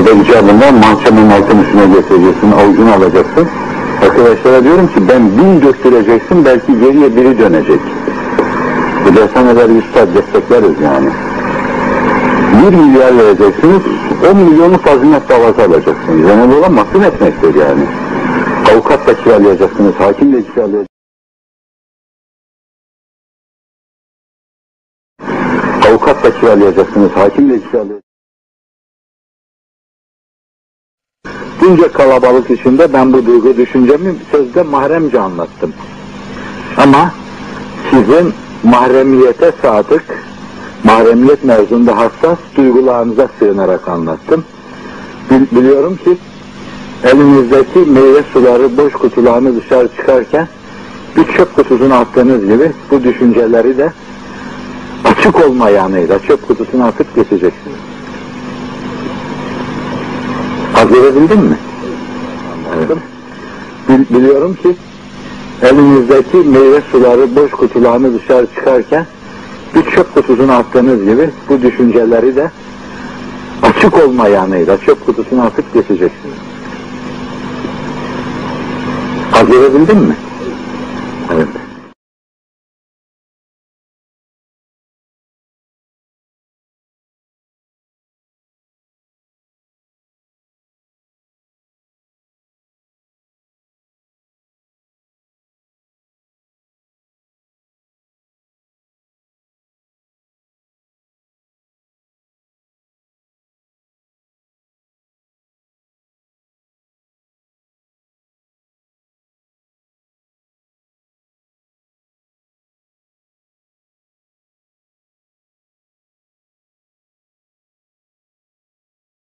Orada icabında mançanın altın üstüne getireceksin, avucunu alacaksın. Arkadaşlara diyorum ki ben bin döktüreceksin, belki geriye biri dönecek. Bu dershaneler üstad destekleriz yani. Bir milyar vereceksiniz, on milyonu fazilet davası alacaksınız. Yani olan mahkum etmektir yani. Avukat da kiralayacaksınız, hakim de kiralayacaksınız. Avukat da kiralayacaksınız, hakim de kiralayacaksınız. Bunca kalabalık içinde ben bu duygu düşüncemi sözde mahremce anlattım. Ama sizin mahremiyete sadık, mahremiyet mevzunda hassas duygularınıza sığınarak anlattım. Bil- biliyorum ki elinizdeki meyve suları boş kutularını dışarı çıkarken bir çöp kutusuna attığınız gibi bu düşünceleri de açık olmayanıyla çöp kutusuna atıp geçeceksiniz. Hazırladın mi? Evet. Bil- biliyorum ki elinizdeki meyve suları boş kutularını dışarı çıkarken bir çöp kutusuna attığınız gibi bu düşünceleri de açık olmayanıyla çöp kutusuna atıp geçeceksiniz. Hazırladın mi? Evet.